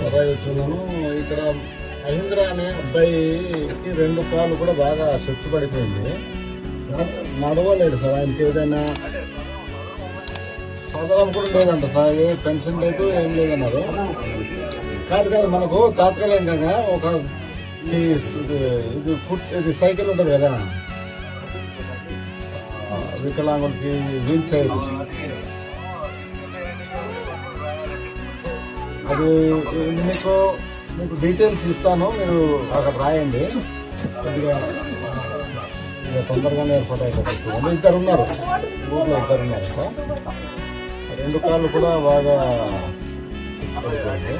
సరాయి వచ్చున్నాను ఇక్కడ మహీంద్ర అనే అబ్బాయికి రెండు కాళ్ళు కూడా బాగా స్వచ్ఛ పడిపోయింది నడవలేడు సార్ ఆయనకి ఏదైనా సదరం కూడా లేదంట సార్ ఏ పెన్షన్ లేదు ఏం లేదన్నారు. కాదు కాదు మనకు తాత్కాలికంగా ఒక ఈ ఇది ఫుట్ ఇది సైకిల్ ఉంటుంది కదా. ఆ, వికలాంగులకి వీల్ చైర్. అది మీకు మీకు డీటెయిల్స్ ఇస్తాను మీరు అక్కడ రాయండి. కొద్దిగా ఇక తొందరగానే ఏర్పాటు అవుతుంది ఇద్దరు ఉన్నారు. ఊర్లో ఇద్దరు ఉన్నారు. సార్ రెండు కాళ్ళు కూడా బాగా పడిపోయింది